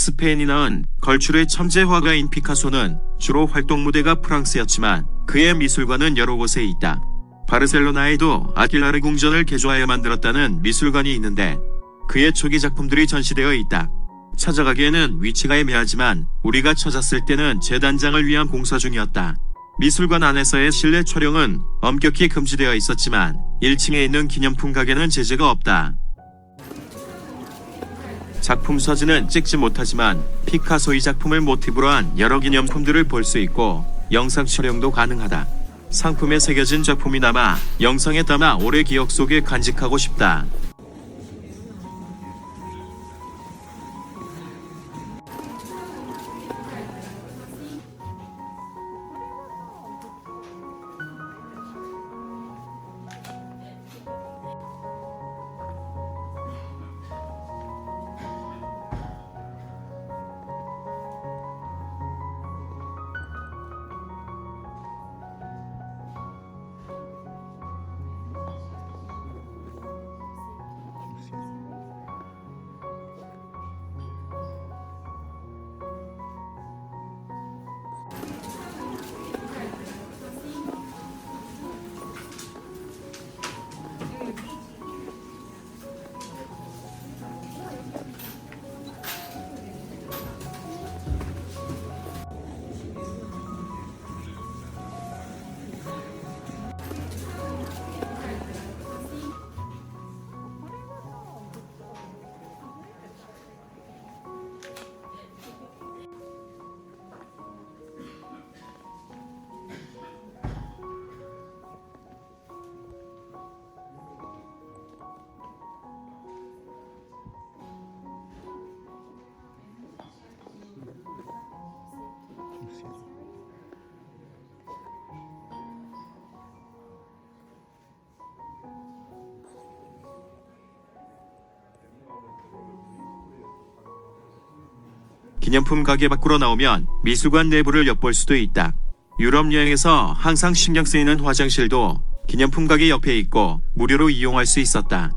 스페인이 낳은 걸출의 천재 화가인 피카소는 주로 활동 무대가 프랑스였지만 그의 미술관은 여러 곳에 있다. 바르셀로나에도 아길라르 궁전을 개조하여 만들었다는 미술관이 있는데 그의 초기 작품들이 전시되어 있다. 찾아가기에는 위치가 애매하지만 우리가 찾았을 때는 재단장을 위한 공사 중이었다. 미술관 안에서의 실내 촬영은 엄격히 금지되어 있었지만 1층에 있는 기념품 가게는 제재가 없다. 작품 사진은 찍지 못하지만 피카소의 작품을 모티브로 한 여러 기념품들을 볼 수 있고 영상 촬영도 가능하다. 상품에 새겨진 작품이 남아 영상에 담아 오래 기억 속에 간직하고 싶다. 기념품 가게 밖으로 나오면 미술관 내부를 엿볼 수도 있다. 유럽 여행에서 항상 신경 쓰이는 화장실도 기념품 가게 옆에 있고 무료로 이용할 수 있었다.